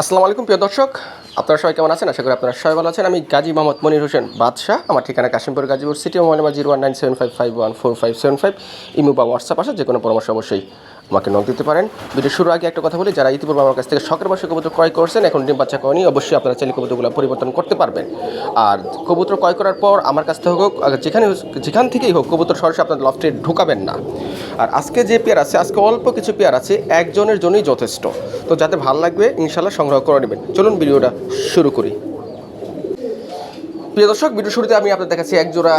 আসসালামু আলাইকুম, প্রিয় দর্শক। আপনারা সবাই কেমন আছেন? আশা করি আপনারা সবাই ভালো আছেন। আমি গাজী মোহাম্মদ মনির হোসেন বাদশাহ। আমার ঠিকানা Kashimpur, Gazipur city mobile number zero one nine seven five five one four five seven five imo বা হোয়াটসঅ্যাপ আসে যে কোনো পরামর্শ অবশ্যই আমাকে নক দিতে পারেন। ভিডিও শুরুর আগে একটা কথা বলি, যারা ইতিপূর্বে আমার কাছ থেকে শখের বসে কবুতর ক্রয় করছেন, এখন ডিম বাচ্চা করেনি, অবশ্যই আপনারা চাইলে কবুতরগুলো পরিবর্তন করতে পারবেন। আর কবুতর ক্রয় করার পর আমার কাছ থেকে হোক যেখানে যেখান থেকেই হোক, কবুতর সরাসরি আপনার লফটে ঢুকাবেন না। আর আজকে যে পেয়ার আছে, আজকে অল্প কিছু পেয়ার আছে, একজনের জন্যই যথেষ্ট। তো যাতে ভালো লাগবে ইনশাল্লাহ সংগ্রহ করে নেবেন। চলুন ভিডিওটা শুরু করি। প্রিয় দর্শক ভিডিও শুরুতে আমি আপনার দেখাচ্ছি এক জোড়া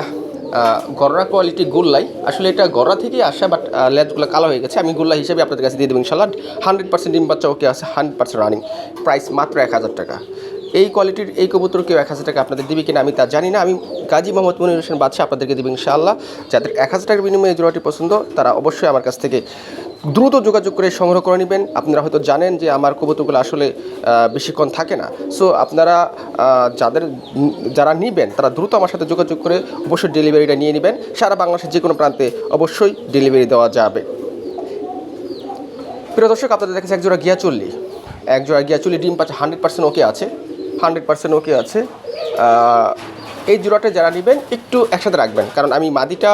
গররা কোয়ালিটি গুল্লাই। আসলে এটা গররা থেকেই আসে বাট লেজগুলো কালো হয়ে গেছে। আমি গুল্লা হিসেবে আপনাদের কাছে দিয়ে দেবো ইনশাল্লাহ হান্ড্রেড পার্সেন্ট ডিম বাচ্চা ওকে আছে হান্ড্রেড পার্সেন্ট রানিং প্রাইস মাত্র এক হাজার টাকা। এই কোয়ালিটির এই কবুতর কেউ এক হাজার টাকা আপনাদের দিবে কিনা আমি তা জানি না। আমি গাজী মোহাম্মদ মনির হোসেন বাদশাহ আপনাদেরকে দেবো ইনশাআল্লাহ। যাদের এক হাজার টাকার বিনিময়ে জোড়াটি পছন্দ, তারা অবশ্যই আমার কাছ থেকে দ্রুত যোগাযোগ করে সংগ্রহ করে নেবেন। আপনারা হয়তো জানেন যে আমার কবুতরগুলো আসলে বেশিক্ষণ থাকে না। সো আপনারা যাদের যারা নেবেন, তারা দ্রুত আমার সাথে যোগাযোগ করে অবশ্যই ডেলিভারিটা নিয়ে নেবেন। সারা বাংলাদেশের যে কোনো প্রান্তে অবশ্যই ডেলিভারি দেওয়া যাবে। প্রিয় দর্শক, আপনাদের দেখেছে এক জোড়া গিয়া চল্লি এক গিয়া চল্লি ডিম পাচ্ছে হান্ড্রেড পার্সেন্ট ওকে আছে। হান্ড্রেড পার্সেন্ট ওকে আছে। এই জোড়াটা যারা নেবেন একটু একসাথে রাখবেন। কারণ আমি মাদিটা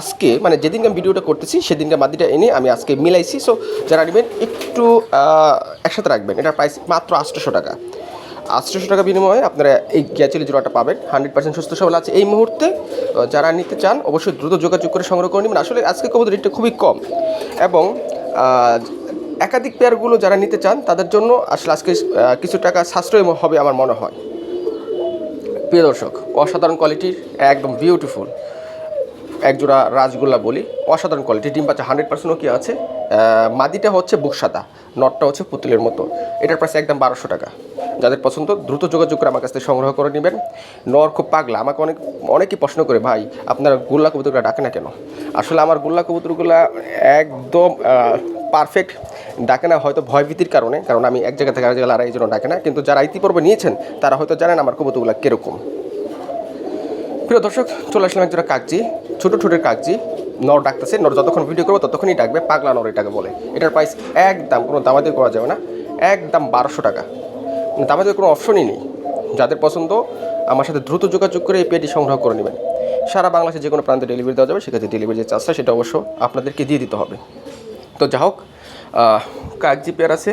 আজকে মানে যেদিনকে আমি ভিডিওটা করতেছি, সেদিনকে মাদিটা এনে আমি আজকে মিলাইছি। সো যারা নেবেন একটু একসাথে রাখবেন। এটার প্রাইস মাত্র আটশোশো টাকা। আটশোশো টাকা বিনিময়ে আপনারা এই গ্যাচেলি জোড়াটা পাবেন। হান্ড্রেড পার্সেন্ট সুস্থ সবল আছে এই মুহূর্তে। যারা নিতে চান, অবশ্যই দ্রুত যোগাযোগ করে সংগ্রহ করে নেবেন। আসলে আজকে কবুতর রেটটা খুবই কম। এবং একাধিক পেয়ারগুলো যারা নিতে চান, তাদের জন্য আসলে আজকে কিছু টাকা সাশ্রয় হবে আমার মনে হয়। প্রিয় দর্শক, অসাধারণ কোয়ালিটির একদম বিউটিফুল একজোড়া রাজগোল্লা বলি, অসাধারণ কোয়ালিটি ডিম বাচ্চা হান্ড্রেড পার্সেন্টও কি আছে? মাদিটা হচ্ছে বুক সাদা, নটটা হচ্ছে পুতুলের মতো। এটার প্রাইস একদম বারোশো টাকা। যাদের পছন্দ, দ্রুত যোগাযোগ করে আমার কাছ থেকে সংগ্রহ করে নেবেন। নর খুব পাগলা, আমাকে অনেক, অনেকেই প্রশ্ন করে, ভাই, আপনার গোল্লা কবুতরগুলো ডাকে না কেন? আসলে আমার গোল্লা কবুতরগুলো একদম পারফেক্ট ডাকে না হয়তো ভয়ভীতির কারণে, কারণ আমি এক জায়গা থেকে আরেক জায়গায় লড়াই এই জন্য ডাকে না, কিন্তু যারা ইতিপূর্বে নিয়েছেন, তারা হয়তো জানেন আমার কবুতরগুলো কীরকম। প্রিয় দর্শক, চলে আসলাম একজোড়া কাকজি, ছোটো ছোটোর কাকজি। নর ডাকতেছে, নর যতক্ষণ ভিডিও করব ততক্ষণই ডাকবে, পাগলা নর এটাকে বলে। এটার প্রাইস একদম, কোনো দামাদি করা যাবে না, একদম বারোশো টাকা। মানে দামাদি কোনো অপশনই নেই। যাদের পছন্দ, আমার সাথে দ্রুত যোগাযোগ করে এই পেটি সংগ্রহ করে নেবেন। সারা বাংলাদেশে যে কোনো প্রান্তে ডেলিভারি দেওয়া যাবে, সেক্ষেত্রে ডেলিভারি যে চার্জটা সেটা অবশ্য আপনাদেরকে দিয়ে দিতে হবে। তো যা হোক কাগজি পেয়ার আছে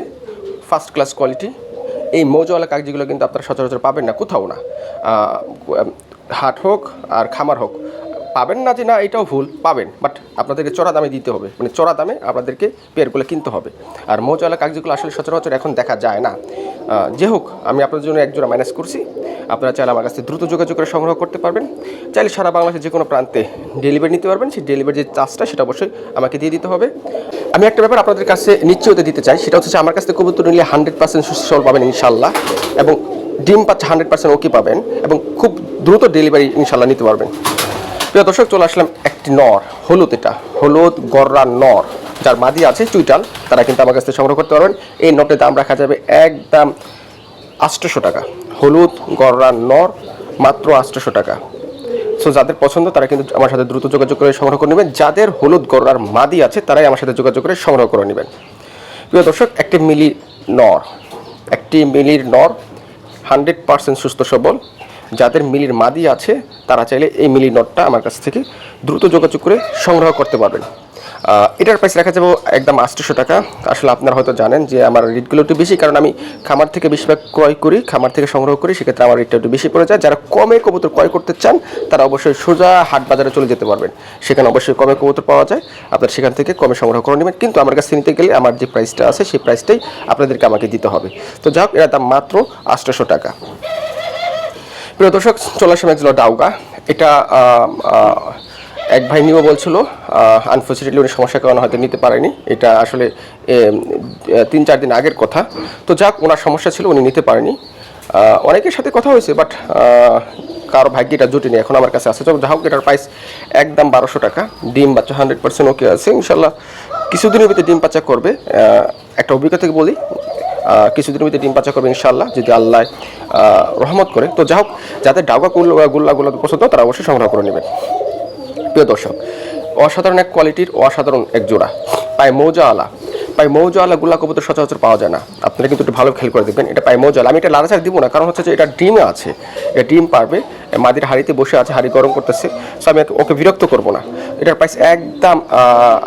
ফার্স্ট ক্লাস কোয়ালিটি এই মৌজাওয়ালা কাগজিগুলো কিন্তু আপনারা সচরাচর পাবেন না, কোথাও না। হাট হোক আর খামার হোক। পাবেন না যে না, এটাও ভুল, পাবেন। বাট আপনাদেরকে চড়া দামে দিতে হবে। মানে চড়া দামে আপনাদেরকে পেয়ারগুলো কিনতে হবে। আর মৌজাওয়ালা কাগজিগুলো আসলে সচরাচর এখন দেখা যায় না। যে হোক, আমি আপনাদের জন্য একজোড়া ম্যানেজ করছি। আপনারা চাইলে আমার কাছে দ্রুত যোগাযোগ করে সংগ্রহ করতে পারবেন। চাইলে সারা বাংলাদেশের যে কোনো প্রান্তে ডেলিভারি নিতে পারবেন। সেই ডেলিভারি যে চার্জটা সেটা অবশ্যই আমাকে দিয়ে দিতে হবে। আমি একটা ব্যাপার আপনাদের কাছে নিশ্চয়তা দিতে চাই, সেটা হচ্ছে আমার কাছ থেকে কবুতর নিলে হান্ড্রেড পার্সেন্ট সুস্থ সবল পাবেন ইনশাল্লাহ এবং ডিম পাচ্ছে হান্ড্রেড পার্সেন্ট ওকে পাবেন এবং খুব দ্রুত ডেলিভারি ইনশাল্লাহ নিতে পারবেন। প্রিয় দর্শক, চলে আসলাম একটি নর, হলুদ এটা, হলুদ গররা নর, যার মাদি আছে চুইটাল, তারা কিন্তু আমার কাছ থেকে সংগ্রহ করতে পারবেন। এই নটের দাম রাখা যাবে একদম আটশোশো টাকা, হলুদ গররা নর মাত্র আটশোশো টাকা। সো যাদের পছন্দ, তারা কিন্তু আমার সাথে দ্রুত যোগাযোগ করে সংগ্রহ করে নেবেন। যাদের হলুদ গরুর আর মাদি আছে, তারাই আমার সাথে যোগাযোগ করে সংগ্রহ করে নেবেন। প্রিয় দর্শক, একটি মিলি নর, একটি মিলির নর হান্ড্রেড পার্সেন্ট সুস্থ সবল। যাদের মিলির মাদি আছে, তারা চাইলে এই মিলি নটটা আমার কাছ থেকে দ্রুত যোগাযোগ করে সংগ্রহ করতে পারবেন। এটার প্রাইস রাখা যাব একদম আটশোশো টাকা। আসলে আপনারা হয়তো জানেন যে আমার রেটগুলো একটু বেশি, কারণ আমি খামার থেকে বেশিরভাগ ক্রয় করি, খামার থেকে সংগ্রহ করি, সেক্ষেত্রে আমার রেটটা একটু বেশি পড়ে যায়। যারা কমে কবুতর ক্রয় করতে চান, তারা অবশ্যই সোজা হাট বাজারে চলে যেতে পারবেন। সেখানে অবশ্যই কমে কবুতর পাওয়া যায়। আপনার সেখান থেকে কমে সংগ্রহ করে নেবেন। কিন্তু আমার কাছে নিতে গেলে আমার যে প্রাইসটা আছে, সেই প্রাইসটাই আপনাদেরকে আমাকে দিতে হবে। তো যাই হোক দাম মাত্র আটশোশো টাকা। প্রিয় দর্শক চলার সময় ছিল ডাউগা। এটা এক ভাই নিও বলছিল আনফর্চুনেটলি উনি সমস্যার কারণে হয়তো নিতে পারেনি। এটা আসলে তিন চার দিন আগের কথা। তো যাক, ওনার সমস্যা ছিল, উনি নিতে পারেনি। অনেকের সাথে কথা হয়েছে বাট কারও ভাগ্যে এটা জুটিনি, এখন আমার কাছে আছে। তো যা হোক, এটার প্রাইস একদম বারোশো টাকা। ডিম বাচ্চা হান্ড্রেড পার্সেন্ট ওকে আছে, ইনশাল্লাহ। কিছুদিনের ভিতরে ডিম বাচ্চা করবে। একটা অভিজ্ঞতা থেকে বলি কিছুদিনের মধ্যে ডিম পাচা করবে ইনশাল্লাহ যদি আল্লাহ রহমত করে। তো যা হোক যাদের ডাউকা গুল্লা গুল্লাগুলো পছন্দ তারা অবশ্যই সংগ্রহ করে নেবেন। প্রিয় দর্শক, অসাধারণ এক কোয়ালিটির অসাধারণ এক জোড়া। পায়ে মৌজা পাই মৌজওয়ালা গুলা কবুতর সচরাচর পাওয়া যায় না। আপনারা কিন্তু একটু ভালো খেয়াল করে দেখবেন, এটা পাই মৌজওয়ালা আমি এটা লালাচার দিব না, কারণ হচ্ছে যে এটা ডিমে আছে এটা ডিম পারবে মাদির হাড়িতে বসে আছে, হাড়ি গরম করতেছে সো আমি ওকে- বিরক্ত করব না। এটার প্রাইস একদম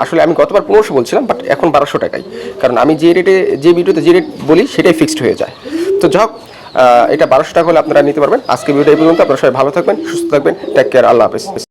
আসলে আমি গতবার পনেরোশো বলছিলাম বাট এখন বারোশো টাকাই কারণ আমি যে রেটে যে ভিডিওতে যে রেট বলি, সেটাই ফিক্সড হয়ে যায়। তো যাই হোক এটা বারোশো টাকা হলে আপনারা নিতে পারবেন। আজকে ভিডিও এই পর্যন্ত, আপনারা সবাই ভালো থাকবেন, সুস্থ থাকবেন টেক কেয়ার আল্লাহ হাফেজ।